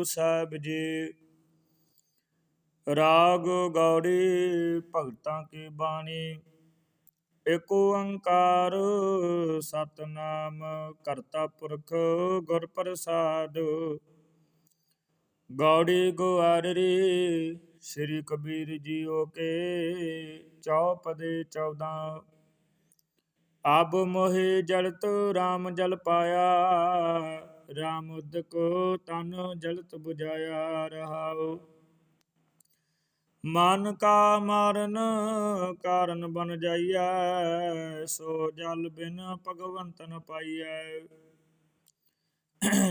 ਗੁਰੂ ਸਾਹਿਬ ਜੀ। ਰਾਗ ਗੌੜੀ ਭਗਤਾਂ ਕੀ ਬਾਣੀ। ਏਕ ਓੰਕਾਰ ਸਤਨਾਮ ਕਰਤਾ ਪੁਰਖ ਗੁਰ ਪ੍ਰਸਾਦ। ਗੌੜੀ ਗੁਆਰੀ ਸ੍ਰੀ ਕਬੀਰ ਜੀਓ ਕੇ ਚੌਪਦੇ 14 ਅਬ ਮੋਹਿ ਜਲਤ RAM ਜਲ ਪਾਇਆ। RAM ਉਦਕ ਤਨ ਜਲਤ 부ਝਾਇਆ ਰਹਾਉ। ਮਨ ਕਾ ਮਾਰਨ ਕਾਰਨ ਬਨ ਜਾਈਐ, ਸੋ ਜਲ ਬਿਨ ਭਗਵੰਤ ਨ ਪਾਈਐ।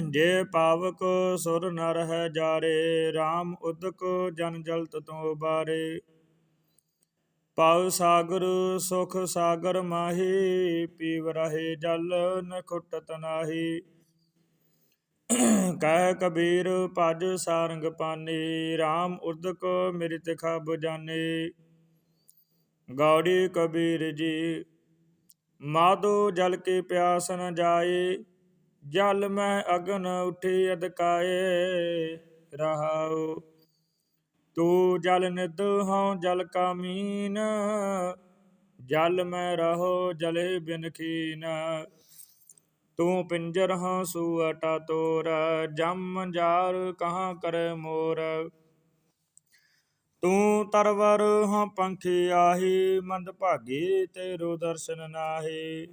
ਜੇ ਪਾਵਕ ਸੁਰ ਨਰ ਹੈ ਜਾਰੇ RAM ਉਦਕ ਜਨ ਜਲਤ ਤੋਂ ਬਾਰੇ। ਪਉ ਸਾਗਰ, ਸੁਖ ਸਾਗਰ ਮਾਹੀ, ਪੀਵ ਰਹੇ ਜਲ ਨ ਖੁੱਟਤ ਨਾਹੀ। ਕਹਿ ਕਬੀਰ, ਭਜ ਸਾਰੰਗ ਪਾਨੀ RAM ਉਦਕ ਮਿਰਤ ਖਬ ਜਾਣੇ ਗੌੜੀ ਕਬੀਰ ਜੀ ਮਾਦੋ ਜਲ ਕੇ ਪਿਆਸ ਨ ਜਾਏ, ਜਲ ਮੈਂ ਅਗਨ ਉਠੀ ਅਦਕਾਏ, ਰਹਾਉ। ਤੂ ਜਲ ਨਿਦ ਹਉ ਜਲ ਕਾ ਜਲ ਮੈਂ ਰਹੋ ਜਲੇ ਬਿਨ ਖੀਨ। ਤੂੰ ਪਿੰਜਰ ਹਾਂ ਸੂਅਟਾ ਤੋਰ ਜਮ ਜਾਰ ਕਹਾਂ ਕਰੇ ਮੋਰ। ਤੂੰ ਤਰਵਰ ਹਾਂ ਪੰਖੀ ਆਹੀ, ਮੰਦ ਭਾਗੀ ਤੇਰੋ ਦਰਸ਼ਨ ਨਾਹੀ।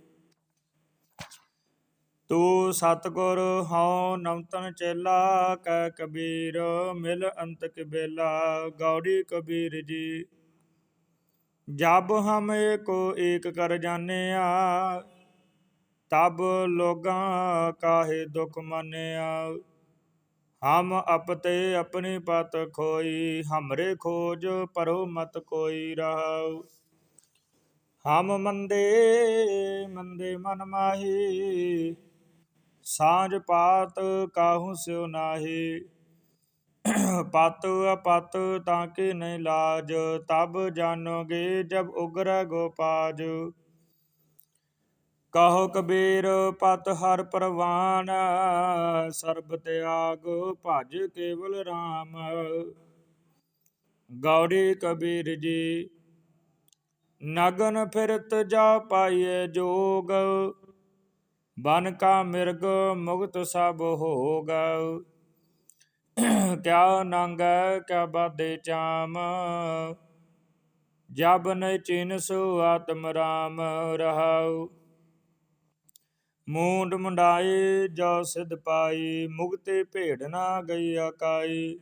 ਤੂੰ ਸਤਗੁਰ ਹਉ ਨਮਤਨ ਚੇਲਾ ਕਹਿ ਕਬੀਰ ਮਿਲ ਅੰਤਕ ਬੇਲਾ, ਗੌੜੀ ਕਬੀਰ ਜੀ। ਜਬ ਹਮ ਏਕੋ ਏਕ ਕਰ ਜਾਣਿਆ ਤਬ ਲੋਗਾਂ ਕਾਹੇ ਦੁਖ ਮੰਨਿਆ। ਹਮ ਆਪਤੇ ਆਪਣੀ ਪਤ ਖੋਈ, ਹਮਰੇ ਖੋਜ ਪਰੋ ਮਤ ਕੋਈ ਰਹਾਉ ਹਮ ਮੰਦੇ ਮੰਦੇ ਮਨ ਮਾਹੀ, ਸਾਂਝ ਪਾਤ ਕਾਹੂ ਸਿਉ ਨਾਹੀ। ਪਤ ਅਪਤ ਤਾਂ ਕਿ ਨਹੀਂ ਲਾਜ, ਤਬ ਜਾਣੋਗੇ ਜਬ ਉਗਰ ਗੋਪਾਜ। ਕਹੋ ਕਬੀਰ, ਪਤ ਹਰ ਪ੍ਰਵਾਨ, ਸਰਬ ਤਿਆਗ ਭਜ ਕੇਵਲ RAM ਗੌੜੀ ਕਬੀਰ ਜੀ, ਨਗਨ ਫਿਰਤ ਜਾ ਪਾਈਏ ਜੋਗ, ਬਨ ਕਾ ਮਿਰਗ ਮੁਕਤ ਸਭ ਹੋਗ। ਕਿਆ ਨੰਗ, ਕਿਆ ਬਾਦੇ ਚਾਮ, ਜਬ ਨ ਚਿਨਸੁ ਆਤਮ ਰਾਮ ਰਹਾਉ। ਮੂੰਡ ਮੁੰਡਾਈ ਜੋ ਸਿਧ ਪਾਈ ਮੁਕਤੇ ਭੇੜ ਨਾ ਗਈ ਅਕਾਈ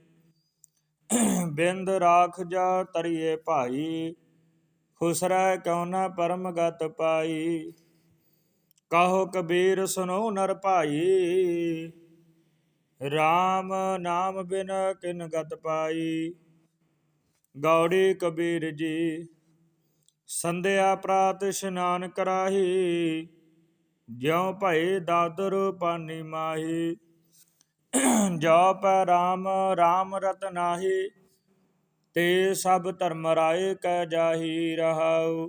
ਬਿੰਦ ਰਾਖ ਜਾ ਤਰੀਏ ਭਾਈ, ਖੁਸਰੈ ਕਉ ਨਾ ਪਰਮ ਗਤ ਪਾਈ? ਕਹੋ ਕਬੀਰ ਸੁਨੋ ਨਰ ਭਾਈ RAM ਨਾਮ ਬਿਨ ਕਿਨ ਗਤ ਪਾਈ? ਗੌੜੀ ਕਬੀਰ ਜੀ, ਸੰਧਿਆ ਪ੍ਰਾਤ ਇਸ਼ਨਾਨ ਕਰਾਹੀ ਜਿਉ ਭਏ ਦਾਦਰ ਪਾਨੀ ਮਾਹੀ। ਜੋ ਪੈ ਰਾਮ RAM ਰਤਨਾਹੀ ਤੇ ਸਭ ਧਰਮ ਰਾਏ ਕੈ ਜਾਹੀ ਰਹਾਉ।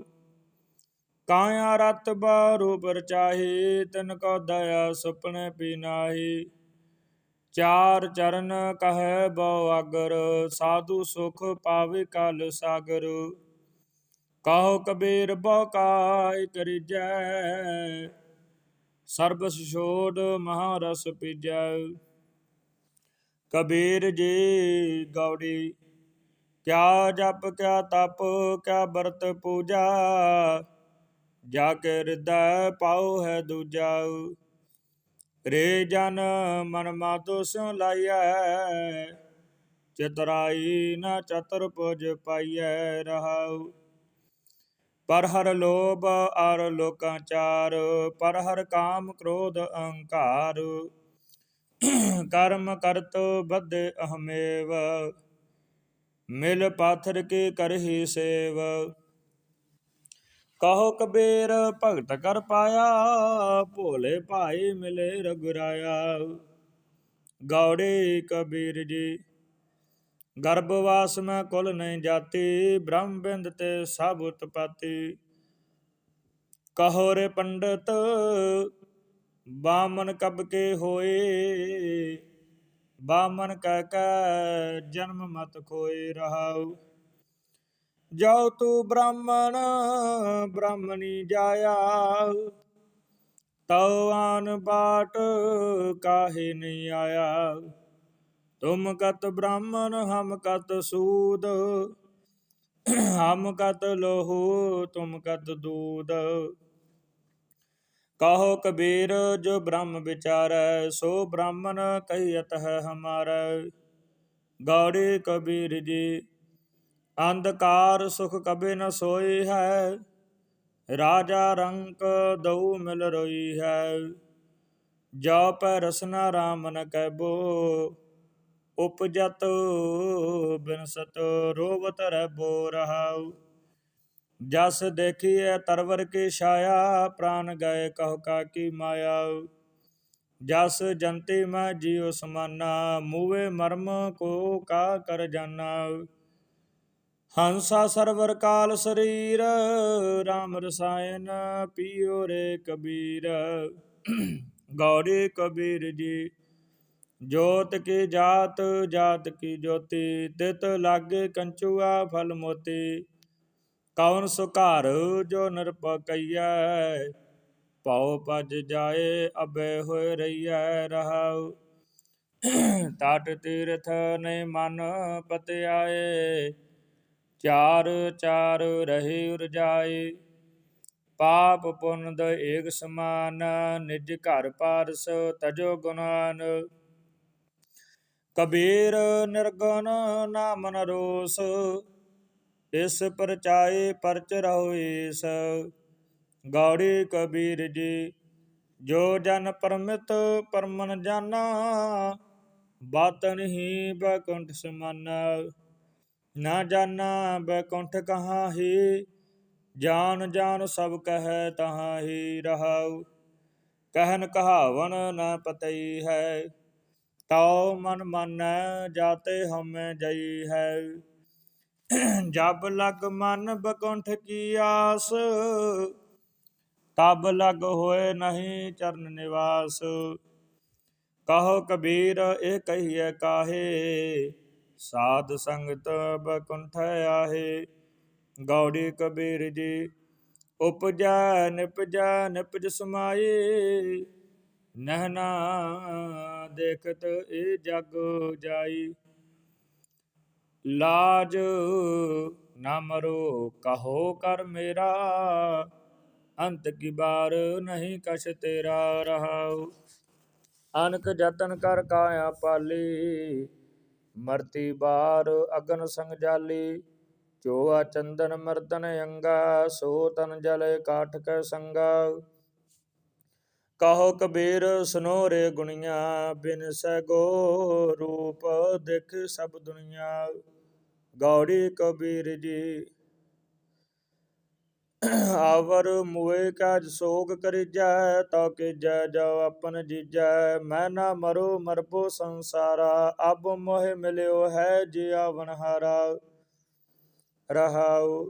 ਕਾਇਆ ਰਤ ਬਾਰੂ ਪਰ ਚਾਹੀ, ਤਿਨ ਕੋ ਦਇਆ ਸੁਪਨੇ ਪੀ ਨਾਹੀ। ਚਾਰ ਚਰਨ ਕਹੈ ਬਉ ਆਗਰ ਸਾਧੂ ਸੁਖ ਪਾਵੇ ਕਲ ਸਾਗਰ। ਕਹੋ ਕਬੀਰ ਬਉ ਕਾਇ ਕਰੀਜੈ ਸਰਬ ਛੋੜ ਮਹਾਰਸ ਪੀਜੈ। ਕਬੀਰ ਜੀ ਗੌੜੀ, ਕਿਆ ਜਪ, ਕਿਆ ਤਪ, ਕਿਆ ਵਰਤ ਪੂਜਾ, ਜਾ ਕੇ ਹਿਰਦੈ ਪਾਉ ਹੈ ਦੂਜਾ। ਰੇ ਜਨ ਮਨ ਮਾਤੋ ਸਿਉ ਲਾਈਐ, ਚਤਰਾਈ ਨਾ ਚਤੁਰ ਪੁਜ ਪਾਈਐ ਰਹਾਉ। ਪਰ ਹਰ ਲੋਭ ਅਰ ਲੋਕਾਂ ਪਰ ਹਰ ਕਾਮ ਕ੍ਰੋਧ ਅਹੰਕਾਰ। ਕਰਮ ਕਰਤ ਬੱਧੇ ਅਹਮੇਵ, ਮਿਲ ਪਾਥਰ ਕੇ ਕਰਹੀ ਸੇਵ। ਕਹੋ ਕਬੀਰ, ਭਗਤ ਕਰ ਪਾਇਆ, ਭੋਲੇ ਭਾਈ ਮਿਲੇ ਰਗੁਰਾਇਆ। ਗੌੜੇ ਕਬੀਰ ਜੀ ਗਰਭਵਾਸ ਮੈਂ ਕੁਲ ਨਹੀਂ ਜਾਤੀ, ਬ੍ਰਹਮ ਬਿੰਦ ਤੇ ਸਭ ਉਤਪਾਤੀ। ਕਹੋ ਰੇ ਪੰਡਤ ਬਾਮਨ ਕਬ ਕੇ ਹੋਏ? ਬਾਮਨ ਕਹਿ ਕੈ ਜਨਮ ਮਤ ਖੋਏ ਰਹਾਉ। ਜੋ ਤੂੰ ਬ੍ਰਾਹਮਣ, ਬ੍ਰਾਹਮਣੀ ਜਾਇਆ। ਤਉ ਆਨ ਬਾਟ ਕਾਹੇ ਨਹੀਂ ਆਇਆ। ਤੁਮ ਕਤ ਬ੍ਰਾਹਮਣ, ਹਮ ਕਤ ਸੂਦ, ਹਮ ਕਤ ਲੋਹੂ, ਤੁਮ ਕਤ ਦੂਦ। ਕਹੋ ਕਬੀਰ, ਜੋ ਬ੍ਰਹਮ ਵਿਚਾਰੈ, ਸੋ ਬ੍ਰਾਹਮਣ ਕਹੀਤ ਹੈ ਹਮਾਰਾ। ਗੌੜੀ ਕਬੀਰ ਜੀ, ਅੰਧਕਾਰ ਸੁਖ ਕਬੇ ਨ ਸੋਈ ਹੈ, ਰਾਜਾ ਰੰਕ ਦਉ ਮਿਲ ਰੋਈ ਹੈ। ਜੋ ਪੈ ਰਸਨਾ ਰਾਮ ਨ ਕਹਿਬੋ ਉਪਜਤ ਬਿਨਸਤ ਰੋਵਤ ਰਹਿਬੋ ਰਹਾਉ। ਜਸ ਦੇਖੀਏ ਤਰਵਰ ਕੀ ਛਾਇਆ, ਪ੍ਰਾਨ ਗਏ ਕਹੁ ਕਾ ਕੀ ਮਾਇਆ ਜਸ ਜੰਤੀ ਮੈਂ ਜੀਉ ਸਮਾਨਾ, ਮੂਵੇ ਮਰਮ ਕੋ ਕਾ ਕਰ ਜਾਨਾ ਹੰਸਾ ਸਰਵਰ ਕਾਲ ਸਰੀਰ RAM ਰਸਾਇਨ ਪੀਓ ਰੇ ਕਬੀਰ। ਗੌਰੀ ਕਬੀਰ ਜੀ ਜੋਤ ਕੀ ਜਾਤ ਜਾਤ ਕੀ ਜੋਤੀ, ਤਿਤ ਲਾਗੇ ਕੰਚੂਆ ਫਲ ਮੋਤੀ। ਕੌਣ ਸੁਕਾਰ ਜੋ ਨਿਰਪ ਨਿਰਪਕਈਐ ਭਉ ਭਜ ਜਾਏ ਅਬੇ ਹੋਏ ਰਹੀਐ ਰਹਾਉ। ਤਟ ਤੀਰਥ ਨੇ ਮਨ ਪਤਿਆਏ, ਚਾਰ ਚਾਰ ਰਹੀ ਉਰ ਉਰਜਾਏ ਪਾਪ ਪੁੰਨ ਦ ਏਕ ਸਮਾਨ, ਨਿਜ ਘਰ ਪਾਰਸ ਤਜੋ ਗੁਨਾਨ। ਕਬੀਰ ਨਿਰਗੁਣ ਨਾਮ ਨ ਰੋਸ, ਇਸ ਪਰਚਾਏ ਪਰਚ ਰਹੋ ਏਸ ਗੌੜੀ ਕਬੀਰ ਜੀ, ਜੋ ਜਨ ਪਰਮਿਤ ਪਰਮਨ ਜਾਨਾ, ਬਾਤਨ ਹੀ ਬੈਕੁੰਠ ਸਮਾਨਾ। ਨਾ ਜਾਣਾ ਬੈਕੁੰਠ ਕਹਾ ਹੀ ਜਾਨ ਜਾਨ ਸਭ ਕਹੈ ਤਹਾਂ ਹੀ ਰਹਾਉ। ਕਹਿਨ ਕਹਾਵਨ ਨਾ ਪਤਈ ਹੈ ਤਉ ਮਨ ਮਾਨੈ ਜਾਤੇ ਹਮੈ ਜਈ ਹੈ। ਜਬ ਲਗ ਮਨ ਬਕੁੰਠ ਕੀ ਆਸ, ਤਬ ਲਗ ਹੋਏ ਨਹੀਂ ਚਰਨ ਨਿਵਾਸ। ਕਹੋ ਕਬੀਰ, ਇਹ ਕਹੀਏ ਕਾਹੇ? ਸਾਧ ਸੰਗਤ ਬਕੁੰਠ ਆਹੇ। ਗੌੜੀ ਕਬੀਰ ਜੀ, ਉਪਜਾ ਨਿਪਜਾ ਨਿਪਜ ਸਮਾਏ ਨਹਨਾ ਦੇਖਤ ਇਹ ਜਗ ਜਾਈ। ਲਾਜ ਨਾ ਮਰੋ, ਕਹੋ ਕਰ ਮੇਰਾ। ਅੰਤ ਕੀ ਬਾਰ ਨਹੀਂ ਕਛ ਤੇਰਾ ਰਹਾਉ। ਅਨਕ ਜਤਨ ਕਰ ਕਾਇਆ ਪਾਲੀ, ਮਰਤੀ ਬਾਰ ਅਗਨ ਸੰਗ ਜਾਲੀ ਚੋਆ ਚੰਦਨ ਮਰਦਨ ਅੰਗਾ, ਸੋ ਤਨ ਜਲ ਕਾਠ ਕੈ ਸੰਗਾ। ਕਹੋ ਕਬੀਰ ਸੁਨੋ ਰੇ ਗੁਣੀਆਂ, ਬਿਨ ਸੈ ਰੂਪ ਦੇਖ ਸਭ ਦੁਨੀਆ। ਗੌੜੀ ਕਬੀਰ ਜੀ, ਆਵਰ ਮੁਏ ਕਾਜ ਸੋਗ ਕਰਿਜੈ ਤਾ ਕਿ ਜੈ ਜੋ ਆਪਨ ਜੀਜੈ। ਮੈਂ ਨਾ ਮਰੋ ਮਰਬੋ ਸੰਸਾਰਾ, ਅਬ ਮੋਹਿ ਮਿਲਿਓ ਹੈ ਜਿਆ ਵਨਹਾਰਾ ਰਹਾਉ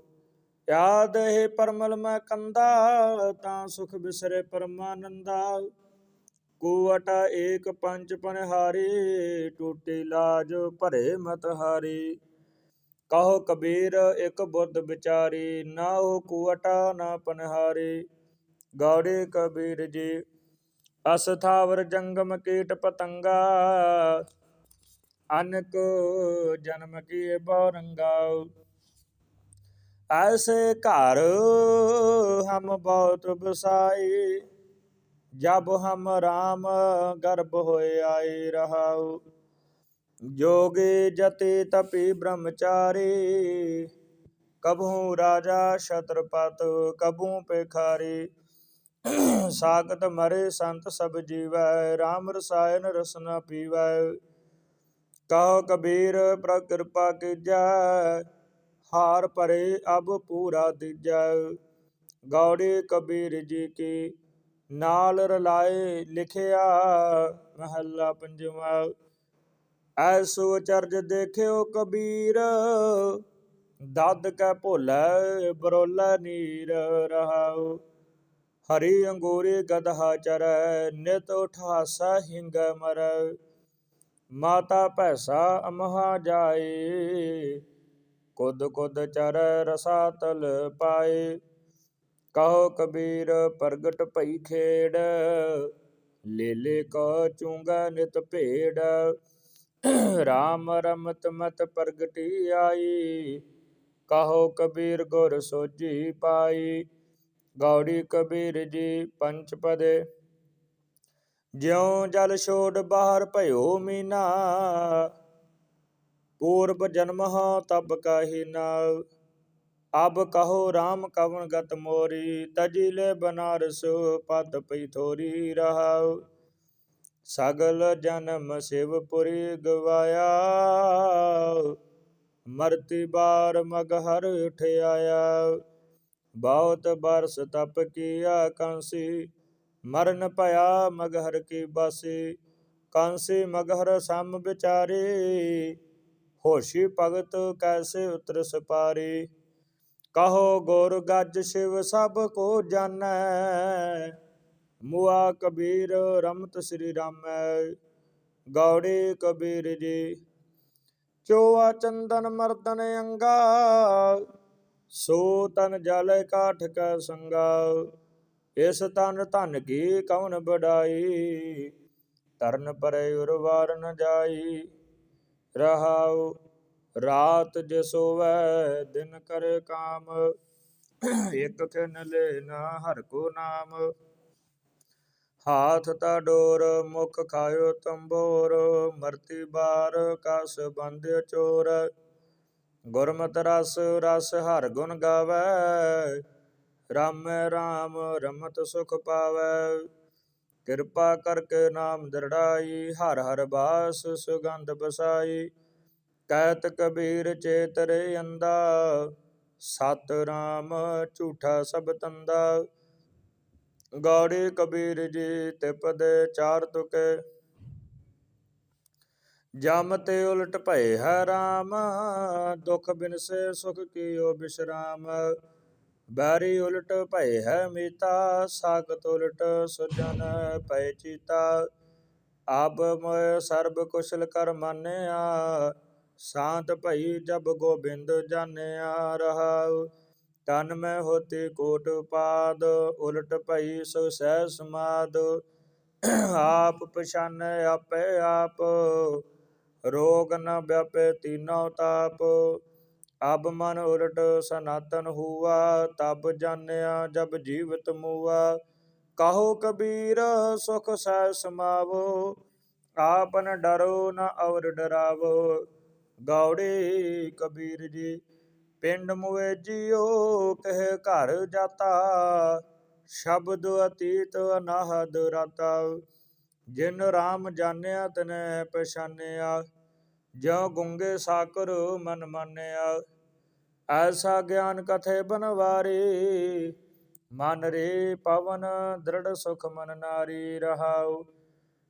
ਯਾਦ ਹੈ ਪਰਮਲ ਮੈਂ ਕੰਦਾ, ਤਾਂ ਸੁਖ ਬਿਸਰੇ ਪਰਮਾਨੰਦਾ। ਕੂਵਟਾ ਏਕ ਪੰਜ ਪਨਹਾਰੀ, ਟੂਟੀ ਲਾਜ ਭਰੇ ਮਤ ਹਾਰੀ। ਕਹੋ ਕਬੀਰ ਇੱਕ ਬੁੱਧ ਵਿਚਾਰੀ, ਨਾ ਉਹ ਕੂਵਟਾ ਨਾ ਪਨਹਾਰੀ। ਗੌੜੇ ਕਬੀਰ ਜੀ ਅਸਥਾਵਰ ਜੰਗਮ ਕੀਟ ਪਤੰਗਾ। ਅਨਕ ਜਨਮ ਕੀ ਬੌਰੰਗਾ ਐਸੇ ਘਰ ਹਮ ਬਹੁਤ ਬਸਾਈ ਜਬ ਹਮ RAM ਗਰਭ ਹੋਏ ਆਏ ਰਹਾਉ। ਜੋਗੇ ਜਤੇ ਤਪੀ ਬ੍ਰਹਮਚਾਰੀ, ਕਬਹੂ ਰਾਜਾ ਛਤਰਪਤ ਕਬੂ ਪੇਖਾਰੀ ਸਾਗਤ ਮਰੇ ਸੰਤ ਸਭ ਜੀਵੈ RAM ਰਸਾਇਨ ਰਸਨਾ ਪੀਵੈ। ਕਹੋ ਕਬੀਰ ਪ੍ਰਕਿਰਪਾ ਕੀਜੈ ਹਾਰ ਭਰੇ, ਅਬ ਪੂਰਾ ਦੀਜੈ। ਗੌੜੀ ਕਬੀਰ ਜੀ ਕੀ ਨਾਲ ਰਲਾਏ ਲਿਖਿਆ, ਮਹੱਲਾ ਪੰਜਵਾ। ਐਸੋ ਚਰਜ ਦੇਖਿਓ ਕਬੀਰ, ਦਦ ਕੈ ਭੋਲੇ, ਬਰੋਲਾ ਨੀਰ ਰਹਾਉ। ਹਰੀ ਅੰਗੂਰੀ ਗਦਹਾ ਚਰੈ, ਨਿਤ ਉਠਾਸਾ ਹਿੰਗ ਮਰੈ। ਮਾਤਾ ਭੈਸਾ ਅਮਹਾ ਜਾਏ। ਕੁਦ ਕੁਦ ਚਰ ਰਸਾਤਲ ਪਾਏ, ਕਹੋ ਕਬੀਰ ਪ੍ਰਗਟ ਭਈ ਖੇੜ ਲੇਲੇ ਕੋ ਚੁੰਗਾ ਨਿਤ ਭੇੜ ਰਾਮ ਰਮਤ ਮਤ ਪ੍ਰਗਟੀ ਆਈ, ਕਹੋ ਕਬੀਰ ਗੁਰ ਸੋਜੀ ਪਾਈ, ਗੌੜੀ ਕਬੀਰ ਜੀ ਪੰਚ ਪਦੇ, ਜਿਉ ਜਲ ਛੋੜ ਬਾਹਰ ਭਇਓ ਮੀਨਾ ਪੂਰਬ ਜਨਮ ਹਾਂ ਤਬ ਕਾਹੀ ਨਾ ਅਬ ਕਹੋ RAM ਕਵਨ ਗਤ ਮੋਰੀ ਤਜੀ ਲੈ ਬਨਾਰਸ ਪਦ ਪਈ ਥੋਰੀ ਰਹਾਉ। ਸਗਲ ਜਨਮ ਸਿਵਪੁਰੀ ਗਵਾਇਆ ਮਰਤੀ ਬਾਰ ਮਗ ਹਰ ਉਠਿਆਇਆ ਬਹੁਤ ਬਰਸ ਤਪ ਕੀਆ ਕੰਸੀ, ਮਰਨ ਭਇਆ ਮਗਹਰ ਕੀ ਬਾਸੀ, ਕਾਂਸੀ ਮਗਹਰ ਸਮ ਵਿਚਾਰੇ ਹੋਸ਼ੀ ਭਗਤ ਕੈਸੇ ਉਤਰ ਸਪਾਰੇ? ਕਹੋ ਗੁਰ ਗੱਜ ਸ਼ਿਵ ਸਭ ਕੋ ਜਾਣੈ। ਮੁਆ ਕਬੀਰ ਰਮਤ ਸ੍ਰੀ ਰਾਮੈ। ਗੌੜੀ ਕਬੀਰ ਜੀ, ਚੋਆ ਚੰਦਨ ਮਰਦਨ ਅੰਗਾ। ਸੋ ਤਨ ਜਲ ਕਾਠ ਕੈ ਸੰਗਾ। ਇਸ ਤਨ ਧਨ ਕੀ ਕਉਨ ਬੜਾਈ ਤਰਨ ਪਰੇ ਉਰਵਾਰ ਨ ਜਾਈ। ਰਹਾਉ, ਰਾਤ ਜਸੋਵੈ ਦਿਨ ਕਰੇ ਕਾਮ, ਇਕ ਖਿਨ ਲੈ ਨਾ ਹਰ ਕੋ ਨਾਮ। ਹਾਥ ਤਾ ਡੋਰ, ਮੁਖ ਖਾਇਓ ਤੰਬੋਰ, ਮਰਤੀ ਬਾਰ ਕਸ ਬੰਦ ਚੋਰ। ਗੁਰਮਤ ਰਸ ਰਸ ਹਰ ਗੁਣ ਗਾਵੈ, ਰਾਮੈ ਰਾਮ ਰਮਤ ਸੁਖ ਪਾਵੈ। ਕਿਰਪਾ ਕਰਕੇ ਨਾਮ ਦਰੜਾਈ, ਹਰ ਹਰ ਬਾਸ ਸੁਗੰਧ ਬਸਾਈ। ਕਹਿਤ ਕਬੀਰ ਚੇਤਰੇ ਅੰਦਾ ਸਤ ਰਾਮ ਝੂਠਾ ਸਭ ਤੰਦਾ। ਗਾੜੀ ਕਬੀਰ ਜੀ ਤੇ ਪਦੇ ਚਾਰ ਤੁਕੇ। ਜਮ ਤੇ ਉਲਟ ਭਏ ਹੈ RAM ਦੁਖ ਬਿਨਸੇ ਸੁਖ ਕੀਓ ਬਿਸ਼ਰਾਮ। ਬਾਰੀ ਉਲਟ ਭਏ ਹੈ ਮੀਤਾ, ਸਾਖਤ ਉਲਟ ਸੁਜਨ ਭਏ ਚੀਤਾ। ਆਬ ਮੋਇ ਸਰਬ ਕੁਸ਼ਲ ਕਰ ਮਾਨਿਆ, ਸ਼ਾਂਤ ਭਈ ਜਬ ਗੋਬਿੰਦ ਜਾਣਿਆ ਰਹਾਉ। ਤਨ ਮੈਂ ਹੋਤੇ ਕੋਟ ਪਾਦ, ਉਲਟ ਭਈ ਸੋ ਸਹਿ ਸਮਾਦ। ਆਪ ਪਛਾਨੈ ਆਪੇ ਆਪ, ਰੋਗ ਨ ਵਿਆਪੇ ਤੀਨੋ ਤਾਪ। ਅਬ ਮਨ ਉਲਟ ਸਨਾਤਨ ਹੁਆ, ਤਬ ਜਾਣਿਆ ਜਬ ਜੀਵਤ ਮੂਆ। ਕਹੋ ਕਬੀਰ, ਸੁਖ ਸਹਿ ਸਮਾਵੋ, ਆਪਨ ਡਰੋ ਨ ਔਰ ਡਰਾਵੋ। ਗੌੜੇ ਕਬੀਰ ਜੀ, ਪਿੰਡ ਮੁਏ ਜਿਓ, ਕਹਿ ਘਰ ਜਾਤਾ। ਸ਼ਬਦ ਅਤੀਤ ਅਨਾਹਦ ਰਾਤਾ। ਜਿਨ RAM ਜਾਣਿਆ, ਤਨੈ ਪਛਾਨਿਆ ਜਿਉ ਗੁੰਗੇ ਸਾਕਰ ਮਨ ਮਾਨਿਆ ਐਸਾ ਗਿਆਨ ਕਥੇ ਬਨਵਾਰੀ? ਮਨ ਰੇ ਪਵਨ, ਦ੍ਰਿੜ ਸੁਖ ਮਨ ਨਾਰੀ ਰਹਾਉ।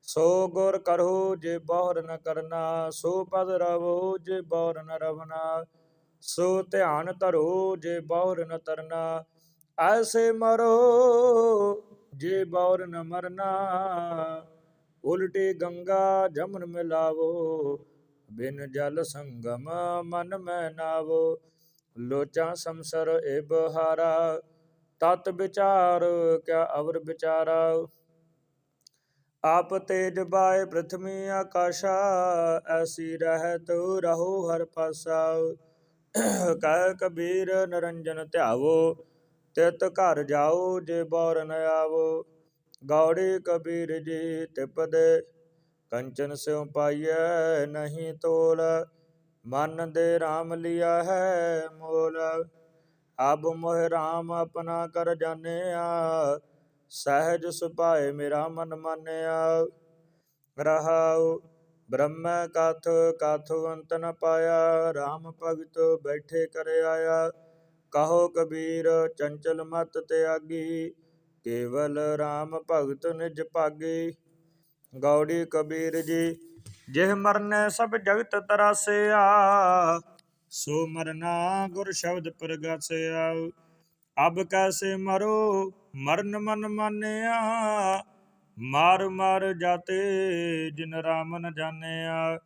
ਸੋ ਗੁਰ ਕਰੋ ਜੇ ਬੌਰ ਨ ਕਰਨਾ, ਸੋ ਪਦ ਰਵੋ, ਜੇ ਬੌਰ ਨ ਰਵਨਾ। ਸੋ ਧਿਆਨ ਧਰੋ, ਜੇ ਬੌਰ ਨ ਤਰਨਾ। ਐਸੇ ਮਰੋ, ਜੇ ਬੌਰ ਨ ਮਰਨਾ। ਉਲਟੇ ਗੰਗਾ ਜਮਨ ਮਿਲਾਵੋ, ਬਿਨ ਜਲ ਸੰਗਮ ਮਨ ਮੈਂ ਨਾਵੋ। ਲੋਚਾ ਸੰਸਰ ਏ ਬਹਾਰਾ, ਤਤ ਵਿਚਾਰ ਕਿਆ ਅਵਰ ਵਿਚਾਰਾ। ਆਪ ਤੇਜ ਬਾਏ ਪ੍ਰਥਮੀ ਆਕਾਸ਼ਾ, ਐਸੀ ਰਹਿਤ ਰਹੋ ਹਰ ਪਾਸਾ। ਕਹਿ ਕਬੀਰ ਨਰੰਜਨ ਧਿਆਵੋ, ਤਿਤ ਘਰ ਜਾਓ ਜੇ ਬੌਰ ਨ ਆਵੋ। ਗੌੜੀ ਕਬੀਰ ਜੀ ਤਿਪਦੇ, ਕੰਚਨ ਸਿਉ ਪਾਈਐ ਨਹੀਂ ਤੋਲ। ਮਨ ਦੇ RAM ਲਿਆ ਹੈ ਮੋਲ। ਅਬ ਮੋਹ RAM ਆਪਣਾ ਕਰ ਜਾਣਿਆ। ਸਹਿਜ ਸੁਭਾਏ ਮੇਰਾ ਮਨ ਮਾਨਿਆ। ਰਹਾਉ ਬ੍ਰਹਮ ਕਥ ਕਥ ਅੰਤ ਨ ਪਾਇਆ। RAM ਭਗਤ ਬੈਠੇ ਕਰ ਆਇਆ। ਕਹੋ ਕਬੀਰ, ਚੰਚਲ ਮਤ ਤਿਆਗੀ। ਕੇਵਲ RAM ਭਗਤ ਨਿਜ ਭਾਗੇ। ਗੌੜੀ ਕਬੀਰ ਜੀ ਜਿਹ ਮਰਨੈ ਸਭ ਜਗਤ ਤਰਾਸਿਆ, ਸੋ ਮਰਨਾ ਗੁਰ ਸ਼ਬਦ ਪ੍ਰਗਾਸਿਆ। ਅਬ ਕੈਸੇ ਮਰੋ, ਮਰਨ ਮਨ ਮਾਨਿਆ, ਮਾਰ ਮਾਰ ਜਾਤੇ ਜਿਨ ਰਾਮ ਨ ਜਾਣਿਆ।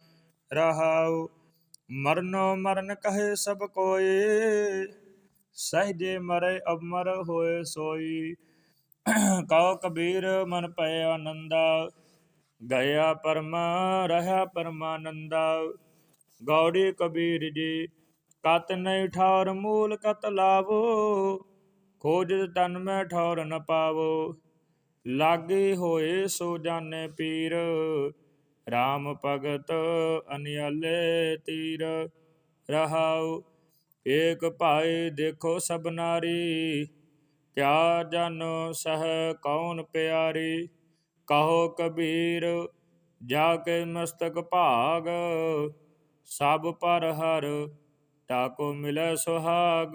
ਰਹਾਉ, ਮਰਨੋ ਮਰਨ ਕਹੇ ਸਭ ਕੋਏ ਸਹਜੇ ਮਰੇ ਅਮਰ ਹੋਏ ਸੋਈ। ਕਉ ਕਬੀਰ ਮਨ ਪਏ ਆਨੰਦਾ ਗਿਆ ਪਰਮਾ, ਰਹਾ ਪਰਮਾਨੰਦਾ। ਗੌੜੀ ਕਬੀਰ ਜੀ, ਕਤ ਨਹੀਂ ਠੌਰ ਮੂਲ ਕਤ ਲਾਵੋ, ਖੋਜ ਤਨ ਮੈਂ ਠੌਰ ਨ ਪਾਵੋ। ਲਾਗੇ ਹੋਏ ਸੋ ਜਾਣੇ ਪੀਰ RAM ਭਗਤ ਅਨਿਆਲੇ ਤੀਰ। ਰਹਾਉ, ਏਕ ਭਾਈ ਦੇਖੋ ਸਭ ਨਾਰੀ, ਕਿਆ ਜਾਨੋ ਸਹ ਕੌਣ ਪਿਆਰੀ। ਕਹੋ ਕਬੀਰ ਜਾ ਕੇ ਮਸਤਕ ਭਾਗ। ਸਭ ਪਰ ਹਰ ਤਾਕੋ ਮਿਲੈ ਸੁਹਾਗ।